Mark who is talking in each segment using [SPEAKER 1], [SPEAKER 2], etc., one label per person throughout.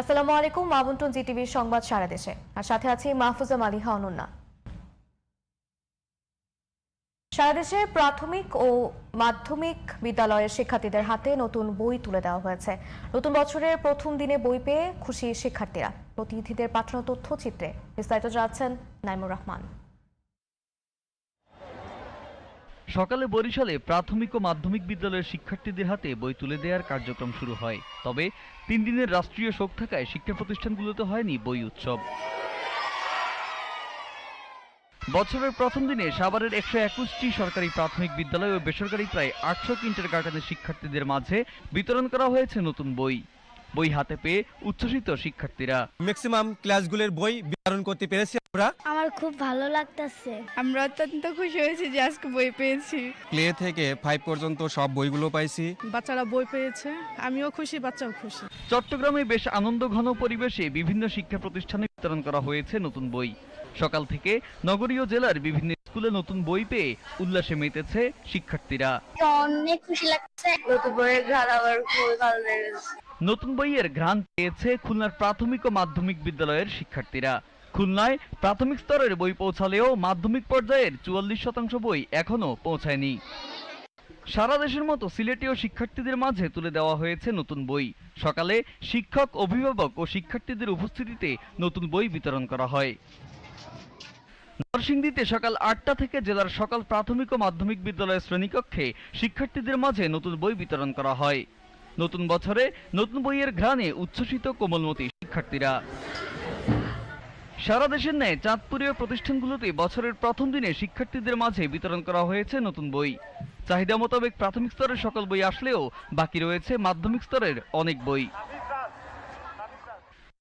[SPEAKER 1] আসসালামু আলাইকুম মামুন্টন জিটিভির সংবাদ সারা দেশে। আর সাথে আছি মাহফুজা মালিহা অনন্যা। সারা দেশে প্রাথমিক ও মাধ্যমিক বিদ্যালয়ের শিক্ষার্থীদের হাতে নতুন বই তুলে দেওয়া হয়েছে। নতুন বছরের প্রথম দিনে বই পেয়ে খুশি শিক্ষার্থীরা। প্রতিনিধিদের পাঠানো তথ্যচিত্রে বিস্তারিত জানাচ্ছেন নাইমুর রহমান।
[SPEAKER 2] সকালে বরিশালে প্রাথমিক ও মাধ্যমিক বিদ্যালয়ের শিক্ষার্থীদের হাতে বই তুলে দেওয়ার কার্যক্রম শুরু হয়। তবে তিন দিনের রাষ্ট্রীয় শোক থাকায় শিক্ষা প্রতিষ্ঠানগুলোতে হয়নি বই উৎসব। বছরের প্রথম দিনে সাভারের একশো একুশটি সরকারি প্রাথমিক বিদ্যালয় ও বেসরকারি প্রায় আটশো কিন্টার গার্ডেনের শিক্ষার্থীদের মাঝে বিতরণ করা হয়েছে নতুন বই। বই হাতে পেয়ে উচ্ছ্বসিত শিক্ষার্থীরা।
[SPEAKER 3] ম্যাক্সিমাম ক্লাসগুলোর বই বিতরণ করতে পেরেছি আমরা।
[SPEAKER 4] আমার খুব ভালো লাগতেছে।
[SPEAKER 5] আমরা অত্যন্ত খুশি হয়েছি যে আজকে বই পেয়েছি।
[SPEAKER 3] প্লে থেকে ফাইভ পর্যন্ত সব বইগুলো পাইছি।
[SPEAKER 5] বাচ্চারা বই পেয়েছে। আমিও খুশি বাচ্চাও খুশি।
[SPEAKER 2] চট্টগ্রামে বেশ আনন্দ ঘন পরিবেশে বিভিন্ন শিক্ষা প্রতিষ্ঠানে বিতরণ করা হয়েছে নতুন বই। সকাল থেকে নগরীয় জেলার বিভিন্ন স্কুলে নতুন বই পেয়ে উল্লাসে মেতেছে শিক্ষার্থীরা।
[SPEAKER 4] অনেক খুশি লাগছে। নতুন বইয়ের ঘর আমার খুবই ভালো লেগেছে।
[SPEAKER 2] নতুন বইয়ের ঘ্রাণ পেয়েছে খুলনার প্রাথমিক ও মাধ্যমিক বিদ্যালয়ের শিক্ষার্থীরা। খুলনায় প্রাথমিক স্তরের বই পৌঁছালেও মাধ্যমিক পর্যায়ের চুয়াল্লিশ শতাংশ বই এখনও পৌঁছায়নি। সারা দেশের মতো সিলেটেও শিক্ষার্থীদের মাঝে তুলে দেওয়া হয়েছে নতুন বই। সকালে শিক্ষক অভিভাবক ও শিক্ষার্থীদের উপস্থিতিতে নতুন বই বিতরণ করা হয়। নরসিংদীতে সকাল আটটা থেকে জেলার সকল প্রাথমিক ও মাধ্যমিক বিদ্যালয়ের শ্রেণীকক্ষে শিক্ষার্থীদের মাঝে নতুন বই বিতরণ করা হয়। নতুন বছরে নতুন বইয়ের ঘ্রাণে উচ্ছ্বসিত কোমলমতি শিক্ষার্থীরা। সারা দেশের ন্যায় চাঁদপুরীয় প্রতিষ্ঠানগুলোতে বছরের প্রথম দিনে শিক্ষার্থীদের মাঝে বিতরণ করা হয়েছে নতুন বই। চাহিদা মোতাবেক প্রাথমিক স্তরের সকল বই আসলেও বাকি রয়েছে মাধ্যমিক স্তরের অনেক বই।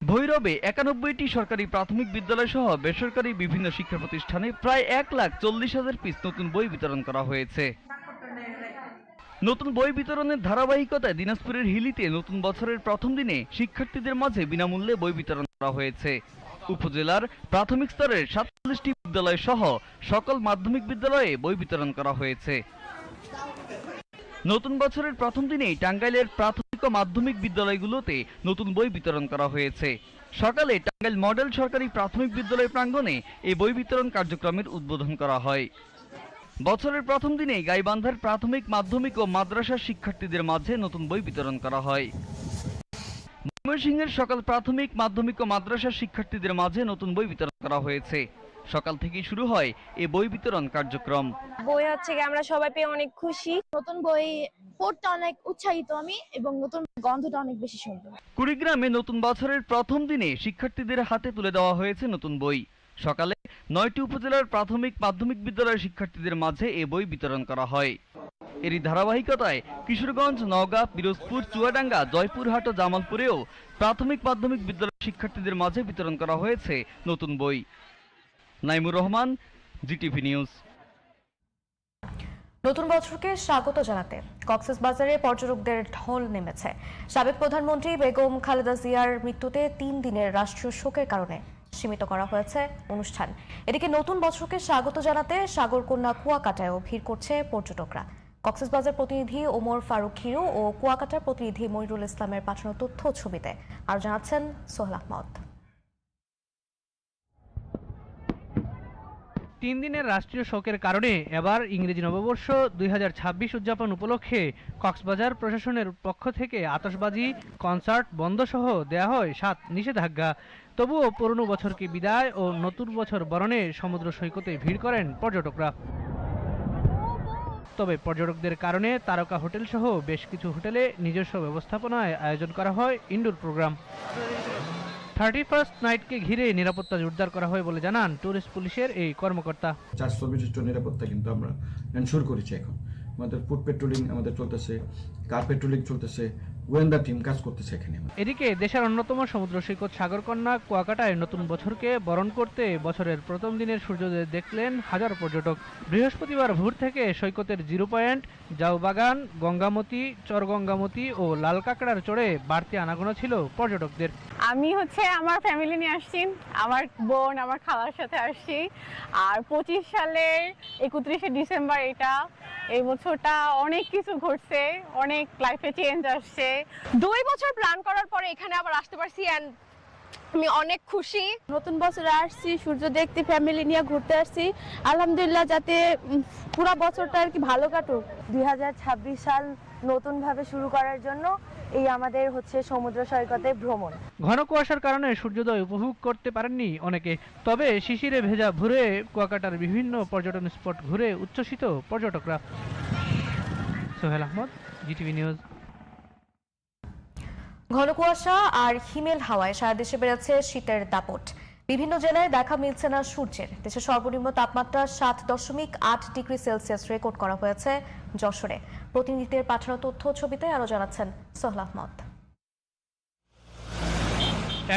[SPEAKER 2] ভৈরবে একানব্বইটি সরকারি প্রাথমিক বিদ্যালয় সহ বেসরকারি বিভিন্ন শিক্ষা প্রতিষ্ঠানে প্রায় এক লাখ চল্লিশ হাজার পিস নতুন বই বিতরণ করা হয়েছে। নতুন বই বিতরণের ধারাবাহিকতায় দিনাজপুরের হিলিতে নতুন বছরের প্রথম দিনে শিক্ষার্থীদের মাঝে বিনামূল্যে বই বিতরণ করা হয়েছে। উপজেলার প্রাথমিক স্তরের সাতচল্লিশটি বিদ্যালয় সহ সকল মাধ্যমিক বিদ্যালয়ে বই বিতরণ করা হয়েছে। নতুন বছরের প্রথম দিনেই টাঙ্গাইলের প্রাথমিক ও মাধ্যমিক বিদ্যালয়গুলোতে নতুন বই বিতরণ করা হয়েছে। সকালে টাঙ্গাইল মডেল সরকারি প্রাথমিক বিদ্যালয় প্রাঙ্গণে এই বই বিতরণ কার্যক্রমের উদ্বোধন করা হয়। বছরের প্রথম দিনেই গাইবান্ধার প্রাথমিক মাধ্যমিক ও মাদ্রাসার শিক্ষার্থীদের মাঝে নতুন বই বিতরণ করা হয়। ময়মনসিংহের সকাল প্রাথমিক মাধ্যমিক ও মাদ্রাসার শিক্ষার্থীদের মাঝে নতুন বই বিতরণ করা হয়েছে। সকাল থেকেই শুরু হয় এই বই বিতরণ কার্যক্রম।
[SPEAKER 6] বই হচ্ছে আমরা সবাই পেয়ে অনেক খুশি।
[SPEAKER 4] নতুন বই পড়তে অনেক উৎসাহিত আমি এবং নতুন গন্ধটা অনেক বেশি সুন্দর
[SPEAKER 2] কুড়িগ্রামে নতুন বছরের প্রথম দিনে শিক্ষার্থীদের হাতে তুলে দেওয়া হয়েছে নতুন বই। সকালে নয়টি উপজেলার প্রাথমিক মাধ্যমিক বিদ্যালয়ের শিক্ষার্থীদের মাঝে এ বই বিতরণ করা হয়। এরই ধারাবাহিকতায় কিশোরগঞ্জ, নওগাঁ, পিরোজপুর, চুয়াডাঙ্গা, জয়পুরহাট ও জামালপুরেও প্রাথমিক মাধ্যমিক বিদ্যালয়ের শিক্ষার্থীদের মাঝে বিতরণ করা হয়েছে নতুন বই। Naimur Rahman, GTV news.
[SPEAKER 1] নতুন বছরকে স্বাগত জানাতে কক্সেস বাজারে পর্যটকদের ঢল নেমেছে। সাবেক প্রধানমন্ত্রী বেগম খালেদা জিয়ার মৃত্যুতে তিন দিনের রাষ্ট্রীয় শোকের কারণে সীমিত করা হয়েছে অনুষ্ঠান। এদিকে নতুন বছরকে স্বাগত জানাতে সাগরকন্যা কুয়াকাটায়ও ভিড় করছে পর্যটকরা। কক্সবাজার প্রতিনিধি ওমর ফারুক হিরো ও কুয়াকাটার প্রতিনিধি মইরুল ইসলামের পাঠানো তথ্য ছবিতে আর জানাচ্ছেন সোহেল আহমদ।
[SPEAKER 7] তিন দিনের রাষ্ট্রীয় শোকের কারণে এবার ইংরেজি নববর্ষ দুই হাজার ছাব্বিশ উদযাপন উপলক্ষে কক্সবাজার প্রশাসনের পক্ষ থেকে আতশবাজি, কনসার্ট বন্ধসহ দেয়া হয় সাত নিষেধাজ্ঞা। তবুও পুরনো বছরকে বিদায় ও নতুন বছর বরণে সমুদ্র সৈকতে ভিড় করেন পর্যটকরা। তবে পর্যটকদের কারণে তারকা হোটেল সহ বেশ কিছু হোটেলে নিজস্ব ব্যবস্থাপনায় আয়োজন করা হয় ইনডোর প্রোগ্রাম। থার্টি ফার্স্ট নাইটকে ঘিরে নিরাপত্তা জোরদার করা হয় বলে জানান ট্যুরিস্ট পুলিশের এই কর্মকর্তা।
[SPEAKER 8] চারশো বিশিষ্ট নিরাপত্তা কিন্তু আমরা এনশোর করেছি এখন। আমাদের ফুড পেট্রোলিং আমাদের চলতেছে কার পেট্রোলিং চলতেছে গোয়েন্দা টিম কাজ করতেছে এখানে।
[SPEAKER 7] এদিকে দেশের অন্যতম সমুদ্র সৈকত সাগরকন্যা কুয়াকাটায় নতুন বছরকে বরণ করতে বছরের প্রথম দিনের সূর্যোদয় দেখলেন হাজার পর্যটক। বৃহস্পতিবার ভোর থেকে সৈকতের জিরো পয়েন্ট জাউবাগান গঙ্গামতি চরগঙ্গামতি ও লাল কাঁকড়ার চড়ে বাড়তি আনাগোনা ছিল পর্যটকদের।
[SPEAKER 6] আমি হচ্ছে আমার ফ্যামিলি নিয়ে আসছি আমার বোন আমার খালার সাথে আসছি। আর পঁচিশ সালের একত্রিশে ডিসেম্বর এটা এই বছরটা অনেক কিছু ঘটছে, অনেক লাইফে চেঞ্জ আসছে। দুই বছর প্ল্যান করার পরে এখানে আবার আসতে পারছি আমি অনেক খুশি।
[SPEAKER 4] নতুন বছর আসছি, সূর্য দেখতে ফ্যামিলি নিয়ে ঘুরতে আসছি। আলহামদুলিল্লাহ যাতে পুরো বছরটা আর কি ভালো কাটুক।
[SPEAKER 9] দুই হাজার ছাব্বিশ সাল নতুনভাবে শুরু করার জন্য এই আমাদের হচ্ছে সমুদ্র সৈকতে ভ্রমণ।
[SPEAKER 7] ঘন কুয়াশার কারণে সূর্যোদয় উপভোগ করতে পারেননি অনেকে তবে শিশিরে ভেজা ভুরে কুয়াকাটার বিভিন্ন পর্যটন স্পট ঘুরে উচ্ছ্বসিত পর্যটকরা। Sohel Ahmad GTV news.
[SPEAKER 1] ঘন কুয়াশা আর হিমেল হাওয়ায় সারা দেশে বেড়েছে শীতের দাপট। বিভিন্ন জেলায় দেখা মিলছে না সূর্যের। দেশের সর্বনিম্ন তাপমাত্রা সাত দশমিক আট ডিগ্রি সেলসিয়াস রেকর্ড করা হয়েছে যশোরে। প্রতিনিধিদের পাঠানো তথ্য ছবিতে আরও জানাচ্ছেন সোহেল আহমদ।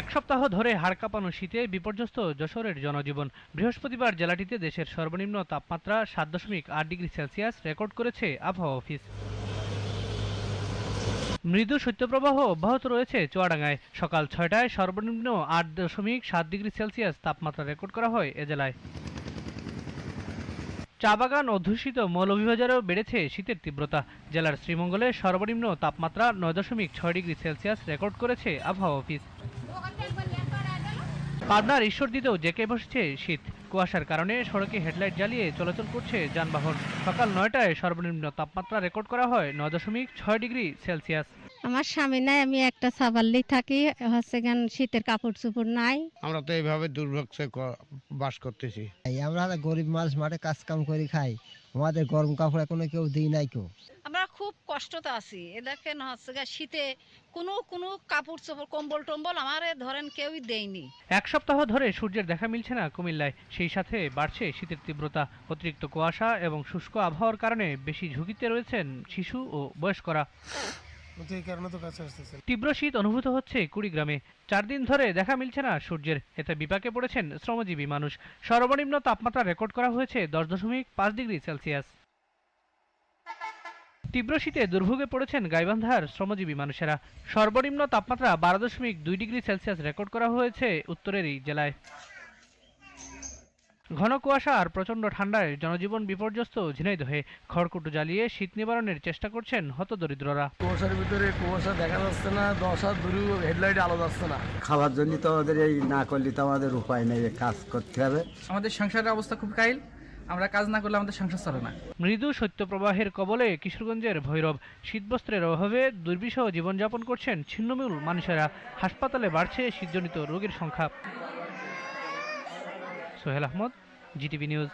[SPEAKER 7] এক সপ্তাহ ধরে হাড় কাঁপানো শীতে বিপর্যস্ত যশোরের জনজীবন। বৃহস্পতিবার জেলাটিতে দেশের সর্বনিম্ন তাপমাত্রা সাত দশমিক আট ডিগ্রি সেলসিয়াস রেকর্ড করেছে আবহাওয়া অফিস। মৃদু শৈত্যপ্রবাহ অব্যাহত রয়েছে চুয়াডাঙ্গায়। সকাল ছয়টায় সর্বনিম্ন আট দশমিক সাত ডিগ্রি সেলসিয়াস তাপমাত্রা রেকর্ড করা হয় এ জেলায়। চা বাগান অধ্যুষিত মৌলভীবাজারেও বেড়েছে শীতের তীব্রতা। জেলার শ্রীমঙ্গলে সর্বনিম্ন তাপমাত্রা নয় দশমিক ছয় ডিগ্রি সেলসিয়াস রেকর্ড করেছে আবহাওয়া অফিস। পাবনার ঈশ্বরদীতেও জেকে বসেছে শীত। কুয়াশার কারণে সড়কে হেডলাইট জ্বালিয়ে চলাচল করছে যানবাহন। সকাল নয়টায় সর্বনিম্ন তাপমাত্রা রেকর্ড করা হয় নয় দশমিক ছয় ডিগ্রি সেলসিয়াস।
[SPEAKER 10] আমার স্বামী নাই আমি একটা সাবাল্লি থাকি হচ্ছে গান শীতের কাপড় চোপড় নাই।
[SPEAKER 11] আমরা তো এইভাবে দুর্ভোগ বাস করতেছি।
[SPEAKER 12] আমরা গরিব মানুষ মাঠে কাজ কাম করে খাই। আমাদের গরম কাপড় এখনও কেউ দিই নাই কেউ।
[SPEAKER 10] আমরা খুব কষ্টতে আছি। এ দেখেন হচ্ছে শীতে কোনো কোনো কাপড় চোপড় কম্বল টম্বল আমারে ধরেন কেউই দেয়নি।
[SPEAKER 7] এক সপ্তাহ ধরে সূর্যের দেখা মিলছে না কুমিল্লায়। সেই সাথে বাড়ছে শীতের তীব্রতা অতিরিক্ত কুয়াশা এবং শুষ্ক আবহাওয়ার কারণে বেশি ঝুঁকিতে রয়েছেন শিশু ও বয়স্করা। তীব্র শীত অনুভূত হচ্ছে কুড়িগ্রামে। চার দিন ধরে দেখা মিলছে না সূর্যের। এতে বিপাকে পড়েছেন শ্রমজীবী মানুষ। সর্বনিম্ন তাপমাত্রা রেকর্ড করা হয়েছে দশ দশমিক পাঁচ ডিগ্রি সেলসিয়াস। তীব্র শীতে দুর্ভোগে পড়েছেন গাইবান্ধার শ্রমজীবী মানুষেরা। সর্বনিম্ন তাপমাত্রা বারো দশমিক দুই ডিগ্রি সেলসিয়াস রেকর্ড করা হয়েছে উত্তরের এই জেলায়। ঘন কুয়াশা আর প্রচণ্ড ঠান্ডায় জনজীবন বিপর্যস্ত ঝিনাইদহে খড়কুটো জ্বালিয়ে শীত নিবারণের চেষ্টা করছেন হতদরিদ্ররা।
[SPEAKER 11] কুয়াশার ভিতরে কুয়াশা দেখা যাচ্ছে না দশ হাত দূরে হেডলাইট আলো যাচ্ছে না।
[SPEAKER 12] খাবার জন্য তো আমাদের এই না করলে তো আমাদের উপায় নেই কাজ করতে হবে।
[SPEAKER 10] আমাদের সংসারের অবস্থা খুব কাইল আমরা কাজ না করলে আমাদের সংসার চলে না।
[SPEAKER 7] মৃদু শৈত্যপ্রবাহের কবলে কিশোরগঞ্জের ভৈরব শীতবস্ত্রের অভাবে দুর্বিষহ জীবনযাপন করছেন ছিন্নমূল মানুষেরা। হাসপাতালে বাড়ছে শীতজনিত রোগীর সংখ্যা। Sohel Ahmad, GTV news.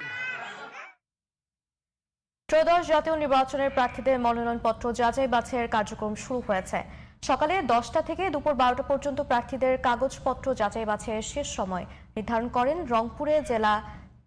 [SPEAKER 1] ত্রয়োদশ জাতীয় নির্বাচনের প্রার্থীদের মনোনয়নপত্র যাচাই বাছাইয়ের কার্যক্রম শুরু হয়েছে। সকালে দশটা থেকে দুপুর বারোটা পর্যন্ত প্রার্থীদের কাগজপত্র যাচাই বাছাইয়ের শেষ সময় নির্ধারণ করেন রংপুরে জেলা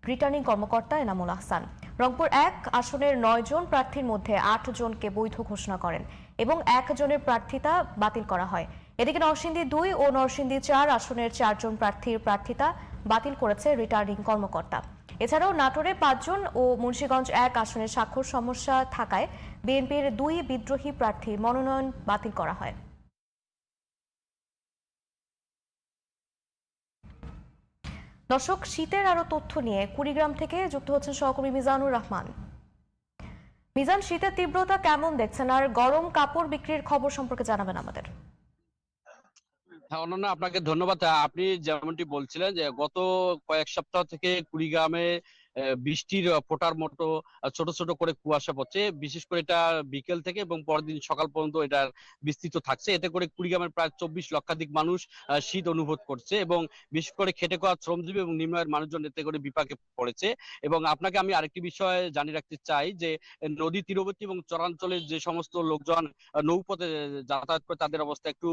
[SPEAKER 1] রিটার্নিং কর্মকর্তা এনামুল আহসান। রংপুর এক আসনের নয় জন প্রার্থীর মধ্যে আট জনকে বৈধ ঘোষণা করেন এবং একজনের প্রার্থিতা বাতিল করা হয়। এদিকে নরসিংদী দুই ও নরসিংদী চার আসনের চারজন প্রার্থীর প্রার্থিতা বাতিল করেছে রিটার্নিং কর্মকর্তা। এছাড়াও নাটোরে পাঁচজন ও মুন্সীগঞ্জ এক আসনের স্বাক্ষর সমস্যা থাকায় বিএনপির দুই বিদ্রোহী প্রার্থীর মনোনয়ন বাতিল করা হয়। দর্শক, শীতের আরও তথ্য নিয়ে কুড়িগ্রাম থেকে যুক্ত হচ্ছেন সহকর্মী মিজানুর রহমান। মিজান, শীতের তীব্রতা কেমন দেখছেন? আর গরম কাপড় বিক্রির খবর সম্পর্কে জানাবেন আমাদের।
[SPEAKER 13] হ্যাঁ অনন্যা আপনাকে ধন্যবাদ। আপনি যেমনটি বলছিলেন যে গত কয়েক সপ্তাহ থেকে কুড়িগ্রামে বৃষ্টির ফোটার মতো ছোট ছোট করে কুয়াশা পড়ছে। বিশেষ করে এটা বিকেল থেকে এবং পরের দিন সকাল পর্যন্ত এটার বিস্তৃত থাকছে। এতে করে কুড়িগ্রামের প্রায় চব্বিশ লক্ষাধিক মানুষ শীত অনুভব করছে এবং বিশেষ করে খেটে খাওয়া শ্রমজীবী এবং নিম্ন মানুষজন এতে করে বিপাকে পড়েছে। এবং আপনাকে আমি আরেকটি বিষয় জানিয়ে রাখতে চাই যে নদী তীরবর্তী এবং চরাঞ্চলের যে সমস্ত লোকজন নৌপথে যাতায়াত করে তাদের অবস্থা একটু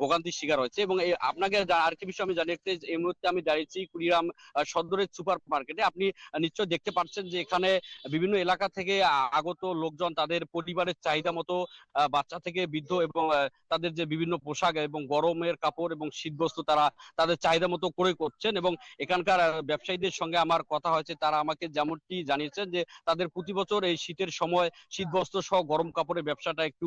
[SPEAKER 13] ভোগান্তির শিকার হয়েছে। এবং আপনাকে আরেকটি বিষয় আমি জানিয়ে রাখতে এই মুহূর্তে আমি দাঁড়িয়েছি কুড়িগ্রাম সদরের সুপার মার্কেটে হাটে আপনি নিশ্চয় দেখতে পাচ্ছেন যে এখানে বিভিন্ন এলাকা থেকে আগত লোকজন তাদের পরিবারের চাহিদা মতো বাচ্চা থেকে বৃদ্ধ এবং তাদের যে বিভিন্ন পোশাক এবং গরমের কাপড় এবং শীতবস্ত্র তারা তাদের চাহিদা মতো ক্রয় করছেন এবং এখানকার ব্যবসায়ীদের সঙ্গে আমার কথা হয়েছে, তারা আমাকে যেমনটি জানিয়েছেন যে তাদের প্রতি বছর এই শীতের সময় শীতবস্ত্র সহ গরম কাপড়ের ব্যবসাটা একটু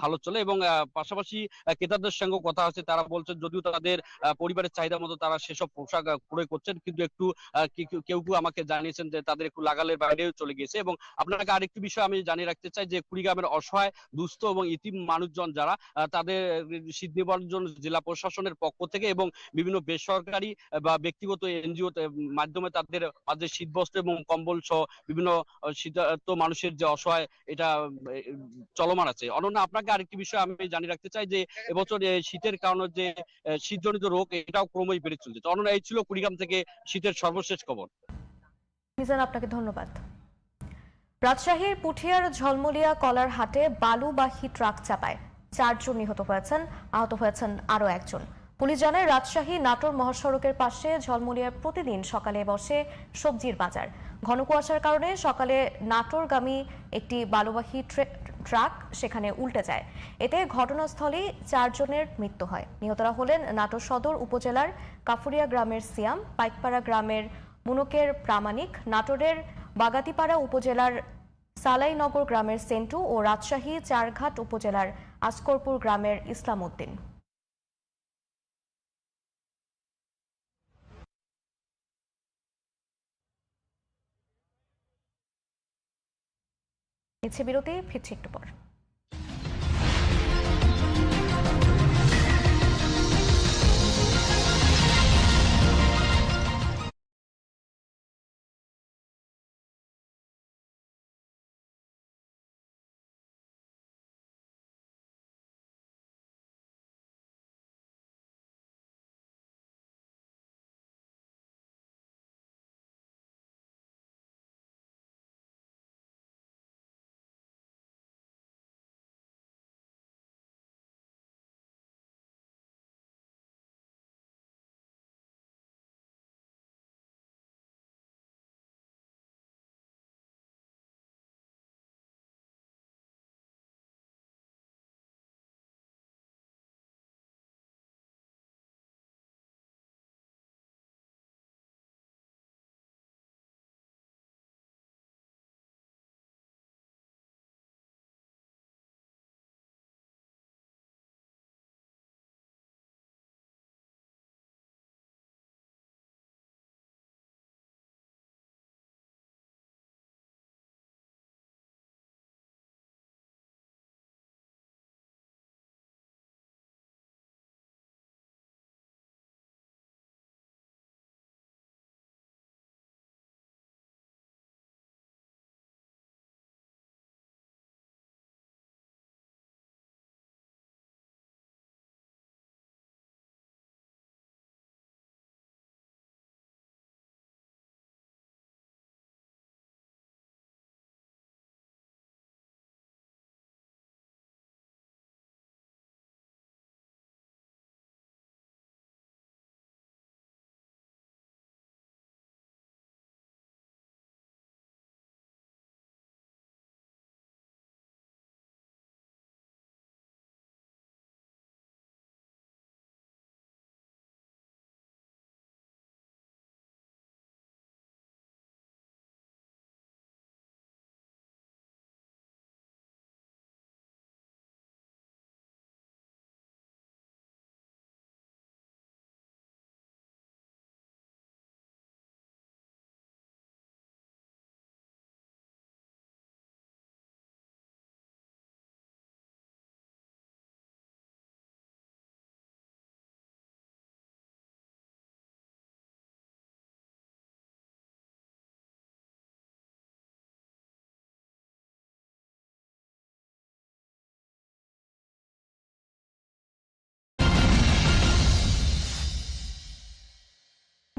[SPEAKER 13] ভালো চলে এবং পাশাপাশি ক্রেতাদের সঙ্গে কথা হচ্ছে তারা বলছেন যদিও তাদের পরিবারের চাহিদা মতো তারা সেসব পোশাক ক্রয় করছেন, কিন্তু একটু কেউ কেউ আমাকে জানিয়েছেন যে তাদের একটু লাগালের বাইরেও চলে গিয়েছে এবং আপনাকে আরেকটি বিষয় আমি জানিয়ে রাখতে চাই যে কুড়িগ্রামের অসহায় দুস্থ এবং ইতিম মানুষজন যারা তাদের নিবারণের জেলা প্রশাসনের পক্ষ থেকে এবং বিভিন্ন বেসরকারি বা ব্যক্তিগত এনজিও মাধ্যমে তাদের মাঝে শীতবস্ত্র এবং কম্বল সহ বিভিন্ন আহ, শীতার্ত মানুষের যে অসহায় এটা চলমান আছে। অনন্য আপনাকে আরেকটি বিষয় আমি জানিয়ে রাখতে চাই যে এবছর শীতের কারণে যে শীতজনিত রোগ এটাও ক্রমেই বেড়ে চলছে। অনন্য এই ছিল কুড়িগ্রাম থেকে শীতের সর্বশেষ খবর।
[SPEAKER 1] মিজান আপনাকে ধন্যবাদ। রাজশাহীর পুঠিয়ার ঝলমলিয়া কলার হাটে বালুবাহী ট্রাক চাপায় চারজন নিহত হয়েছেন, আহত হয়েছেন আরও একজন। পুলিশ জানায়, রাজশাহী নাটোর মহাসড়কের পাশে ঝলমলিয়ার প্রতিদিন সকালে বসে সবজির বাজার। ঘন কুয়াশার কারণে সকালে নাটোরগামী একটি বালুবাহী ট্রে- ট্রাক সেখানে উল্টে যায়। এতে ঘটনাস্থলেই চারজনের মৃত্যু হয়। নিহতরা হলেন নাটোর সদর উপজেলার কাফুরিয়া গ্রামের সিয়াম, পাইকপাড়া গ্রামের মুনকের প্রামাণিক নাটোরের বাগাতিপাড়া উপজেলার সালাইনগর গ্রামের সেন্টু ও রাজশাহী চারঘাট উপজেলার আসকরপুর গ্রামের ইসলাম উদ্দিন নিচ্ছে বিরতি, ফিরছি একটু পর।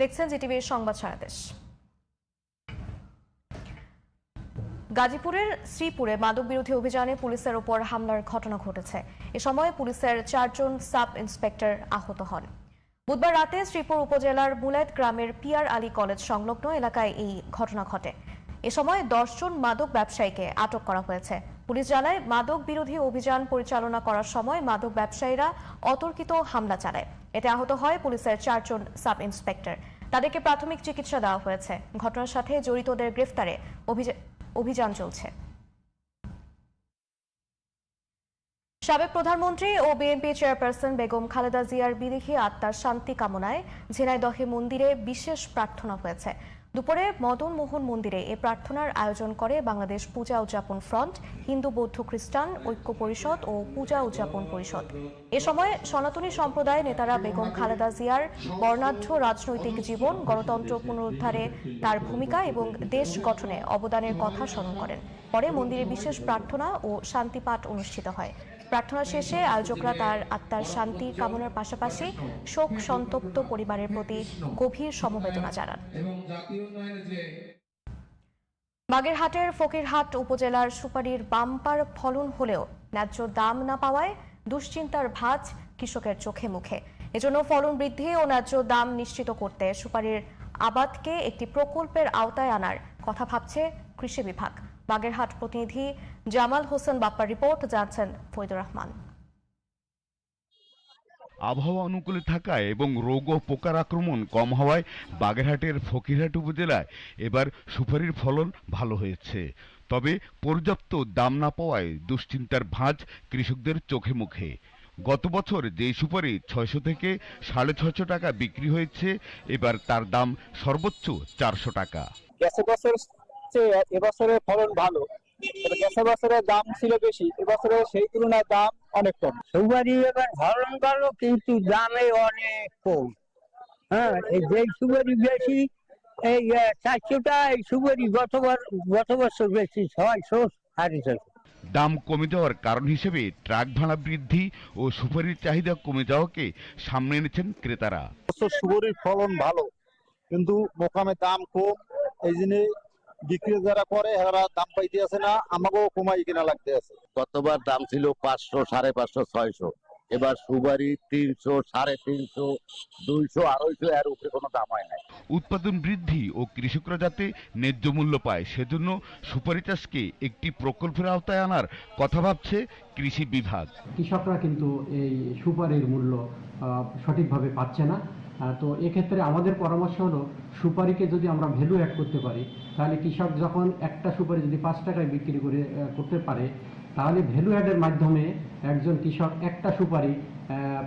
[SPEAKER 1] দেখছেন জিটিভির সংবাদ সারাদেশ। গাজীপুরের শ্রীপুরে মাদক বিরোধী অভিযানে পুলিশের ওপর হামলার ঘটনা ঘটেছে। এ সময় পুলিশের চারজন সাব ইন্সপেক্টর আহত হন। বুধবার রাতে শ্রীপুর উপজেলার বুলাইত গ্রামের পিয়ার আলী কলেজ সংলগ্ন এলাকায় এই ঘটনা ঘটে। এ সময় দশজন মাদক ব্যবসায়ীকে আটক করা হয়েছে। পুলিশ জানায় মাদক বিরোধী অভিযান পরিচালনা করার সময় মাদক ব্যবসায়ীরা অতর্কিত হামলা চালায়। এতে আহত হয় পুলিশের চারজন সাব ইন্সপেক্টর। তাদেরকে প্রাথমিক চিকিৎসা দেওয়া হয়েছে। ঘটনার সাথে জড়িতদের গ্রেফতারে অভিযান চলছে। সাবেক প্রধানমন্ত্রী ও বিএনপি চেয়ারপারসন বেগম খালেদা জিয়ার বিদেহী আত্মার শান্তি কামনায় ঝিনাইদহে মন্দিরে বিশেষ প্রার্থনা হয়েছে। দুপুরে মদন মোহন মন্দিরে এ প্রার্থনার আয়োজন করে বাংলাদেশ পূজা উদযাপন ফ্রন্ট, হিন্দু বৌদ্ধ খ্রিস্টান ঐক্য পরিষদ ও পূজা উদযাপন পরিষদ। এ সময় সনাতনী সম্প্রদায় নেতারা বেগম খালেদা জিয়ার বর্ণাঢ্য রাজনৈতিক জীবন, গণতন্ত্র পুনরুদ্ধারে তার ভূমিকা এবং দেশ গঠনে অবদানের কথা স্মরণ করেন। পরে মন্দিরে বিশেষ প্রার্থনা ও শান্তিপাঠ অনুষ্ঠিত হয়। প্রার্থনা শেষে আয়োজকরা তার আত্মার শান্তি কামনার পাশাপাশি শোক সন্তপ্ত পরিবারের প্রতি গভীর সমবেদনা জানান। বাগেরহাটের ফকিরহাট উপজেলার সুপারির বাম্পার ফলন হলেও ন্যায্য দাম না পাওয়ায় দুশ্চিন্তার ভাঁজ কৃষকের চোখে মুখে। এজন্য ফলন বৃদ্ধি ও ন্যায্য দাম নিশ্চিত করতে সুপারির আবাদকে একটি প্রকল্পের আওতায় আনার কথা ভাবছে কৃষি বিভাগ। বাগেরহাট প্রতিনিধি জামাল হোসেন বাপ্পার রিপোর্ট জানছেন ফৈদুর রহমান।
[SPEAKER 14] আবহাওয়া অনুকূলে থাকায় এবং রোগ ও পোকার আক্রমণ কম হওয়ায় বাগেরহাটের ফকিরহাট উপজেলায় এবার সুপারির ফলন ভালো হয়েছে। তবে পর্যাপ্ত দাম না পাওয়ায় দুশ্চিন্তার ভাঁজ কৃষকদের চোখে মুখে। গত বছর যে সুপারি ছয়শো থেকে সাড়ে ছয়শো টাকা বিক্রি হয়েছে এবার তার দাম সর্বোচ্চ চারশো টাকা।
[SPEAKER 15] গেছে বছর চেয়ে এবছরের ফলন ভালো। গেছে বছরের দাম ছিল বেশি এবছরে সেই তুলনায় দাম অনেক কম।
[SPEAKER 16] সুপারি এবার ফলন ভালো কিন্তু দামে অনেক কম। হ্যাঁ এই যে সুপারি বেশি এই চারশোটা এই সুপারি গতবার গত বছর বেশি ছয়শো সাড়ে ছয়শো।
[SPEAKER 14] দাম কমে যাওয়ার কারণ হিসেবে ট্রাক ভাড়া বৃদ্ধি ও সুপারির চাহিদা কমে যাওয়াকে সামনে এনেছেন ক্রেতারা।
[SPEAKER 15] সুবরির ফলন ভালো কিন্তু মোকামে দাম কম এই জন্য বিক্রি যারা করে এরা দাম পাইতে আছে না আমাকেও কমাই কিনা লাগতে আছে
[SPEAKER 10] গতবার দাম ছিল পাঁচশো সাড়ে পাঁচশো ছয়শো। এবার সুপারি তিনশো সাড়ে তিনশো দুইশো আড়াইশো এর উপরে কোনো দাম হয় না
[SPEAKER 14] উৎপাদন বৃদ্ধি ও কৃষকরা যাতে ন্যায্য মূল্য পায় সেজন্য সুপারি চাষকে একটি প্রকল্পের আওতায় আনার কথা ভাবছে কৃষি বিভাগ।
[SPEAKER 12] কৃষকরা কিন্তু এই সুপারির মূল্য সঠিকভাবে পাচ্ছে না। তো এক্ষেত্রে আমাদের পরামর্শ হলো, সুপারিকে যদি আমরা ভ্যালু অ্যাড করতে পারি, তাহলে কৃষক যখন একটা সুপারি যদি পাঁচ টাকায় বিক্রি করে করতে পারে, তাহলে ভ্যালু অ্যাডের মাধ্যমে একজন কৃষক একটা সুপারি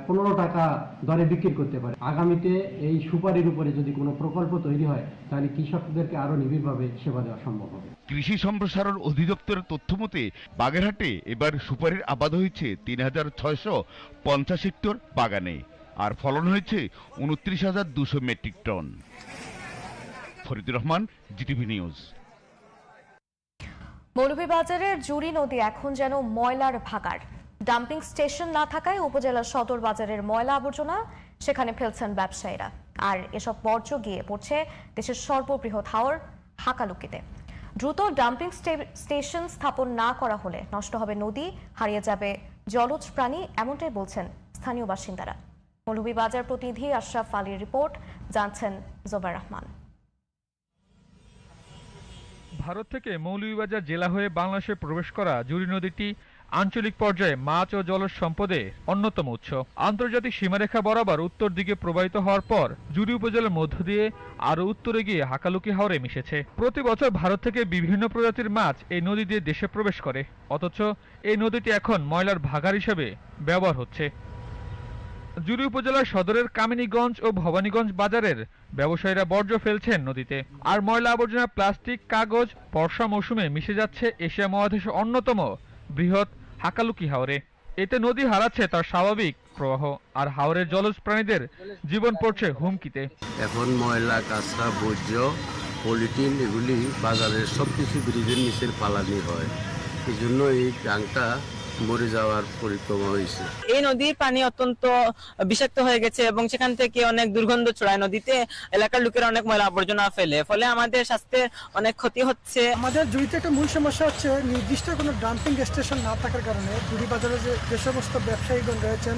[SPEAKER 12] পনেরো টাকা দরে বিক্রি করতে পারে। আগামীতে এই সুপারির উপরে যদি কোনো প্রকল্প তৈরি হয়, তাহলে কৃষকদেরকে আরও নিবিড়ভাবে সেবা দেওয়া সম্ভব হবে।
[SPEAKER 14] কৃষি সম্প্রসারণ অধিদপ্তরের তথ্য মতে, বাগেরহাটে এবার সুপারির আবাদ হয়েছে তিন হাজার ছয়শো পঞ্চাশ হেক্টর বাগানে। আর ফলন হয়েছে উনত্রিশ হাজার দুশো metric tonne. Faridur Rahman, GTV news.
[SPEAKER 1] মৌলভীবাজারের জুড়ি নদী এখন যেন ময়লার ভাগার ডাম্পিং স্টেশন না থাকায় উপজেলার সদর বাজারের ময়লা আবর্জনা, সেখানে ফেলছেন ব্যবসায়ীরা। আর এসব বর্জ্য গিয়ে পড়ছে দেশের সর্ববৃহৎ হাওর, হাকালুকিতে। দ্রুত ডাম্পিং স্টেশন স্থাপন না করা হলে নষ্ট হবে নদী, হারিয়ে যাবে জলজ প্রাণী, এমনটাই বলছেন স্থানীয় বাসিন্দারা। মৌলভীবাজার প্রতিনিধি আশরাফ আলীর রিপোর্ট, জানছেন জোবার রহমান।
[SPEAKER 17] ভারত থেকে মৌলভীবাজার জেলা হয়ে বাংলাদেশে প্রবেশ করা জুড়ি নদীটি আঞ্চলিক পর্যায়ে মাছ ও জলজ সম্পদে অন্যতম উৎস। আন্তর্জাতিক সীমারেখা বরাবর উত্তর দিকে প্রবাহিত হওয়ার পর জুরি উপজেলার মধ্য দিয়ে আরও উত্তরে গিয়ে হাকালুকি হাওরে মিশেছে। প্রতি বছর ভারত থেকে বিভিন্ন প্রজাতির মাছ এই নদী দিয়ে দেশে প্রবেশ করে। অথচ এই নদীটি এখন ময়লার ভাগার হিসেবে ব্যবহার হচ্ছে। জুড়ি উপজেলার সদরের কামিনীগঞ্জ ও ভবানীগঞ্জ বাজারের ব্যবসায়ীরা বর্জ্য ফেলছেন নদীতে। আর ময়লা আবর্জনা, প্লাস্টিক, কাগজ, বর্ষা মৌসুমে মিশে যাচ্ছে এশিয়া মহাদেশের অন্যতম বৃহৎ হাকালুকি হাওরে। এতে নদী হারাচ্ছে তার স্বাভাবিক প্রবাহ, আর হাওরের জলজ প্রাণীদের জীবন পড়ছে হুমকিতে।
[SPEAKER 10] এখন ময়লা কাঁচরা বর্জ্য, পলিথিন এগুলি বাজারের সব কিছু ব্রিজের নিচের পালানি হয়। এই জন্য এই গাংটা মরে যাওয়ার পরিক্রমা হয়েছে।
[SPEAKER 15] এই নদীর পানি অত্যন্ত বিষাক্ত হয়ে গেছে এবং সেখান থেকে অনেক দুর্গন্ধ ছড়ায়। নদীতে এলাকার লোকেরা অনেক ময়লা আবর্জনা ফেলে ফলে আমাদের স্বাস্থ্যের অনেক ক্ষতি হচ্ছে।
[SPEAKER 18] আমাদের জুড়িতে একটা মূল সমস্যা হচ্ছে নির্দিষ্ট কোনো ডাম্পিং স্টেশন না থাকার কারণে জুড়ি বাজারে যে যে সমস্ত ব্যবসায়ীগণ রয়েছেন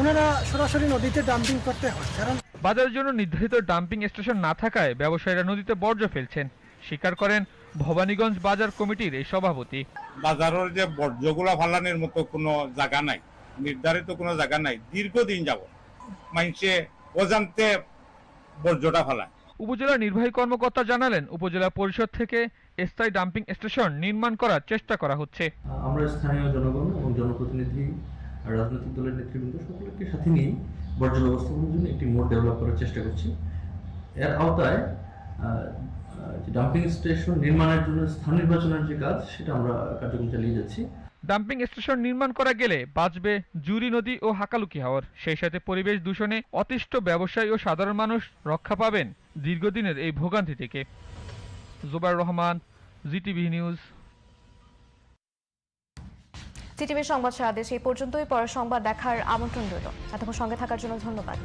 [SPEAKER 18] ওনারা সরাসরি নদীতে ডাম্পিং করতে হয়। কারণ
[SPEAKER 17] বাজারের জন্য নির্ধারিত ডাম্পিং স্টেশন না থাকায় ব্যবসায়ীরা নদীতে বর্জ্য ফেলছেন। স্বীকার করেন ভবানীগঞ্জ বাজার কমিটির এই সভাপতি।
[SPEAKER 19] বাজারের যে বর্জ্যগুলা ফালানোর মতো কোনো জায়গা নাই নির্ধারিত কোনো জায়গা নাই দীর্ঘদিন যাব মানুষে অজান্তে বর্জ্যটা ফালায়।
[SPEAKER 17] উপজেলা নির্বাহী কর্মকর্তা জানালেন উপজেলা পরিষদ থেকে স্থায়ী ডাম্পিং স্টেশন নির্মাণ করার চেষ্টা করা হচ্ছে।
[SPEAKER 20] আমরা স্থানীয় জনগণ এবং জনপ্রতিনিধি আর রাজনৈতিক দলের নেতৃবৃন্দ সকলকে সাথে নিয়ে বর্জ্য ব্যবস্থাপনার জন্য একটি মোড ডেভেলপ করার চেষ্টা করছি। এর আওতায় ডাম্পিং স্টেশন নির্মাণের জন্য স্থান নির্বাচনের যে কাজ সেটা আমরা কার্যক্রম চালিয়ে যাচ্ছি।
[SPEAKER 17] ডাম্পিং স্টেশন নির্মাণ করা গেলে বাঁচবে জুরি নদী ও হাকালুকি হাওর। সেই সাথে পরিবেশ দূষণে অতিষ্ঠ ব্যবসায়ী ও সাধারণ মানুষ রক্ষা পাবেন দীর্ঘদিনের এই ভোগান্তি থেকে। Jubair Rahman GTV news.
[SPEAKER 1] সিটিভির সংবাদ সারা দেশে এই পর্যন্তই। পরের সংবাদ দেখার আমন্ত্রণ রইল। এতক্ষণ সঙ্গে থাকার জন্য ধন্যবাদ।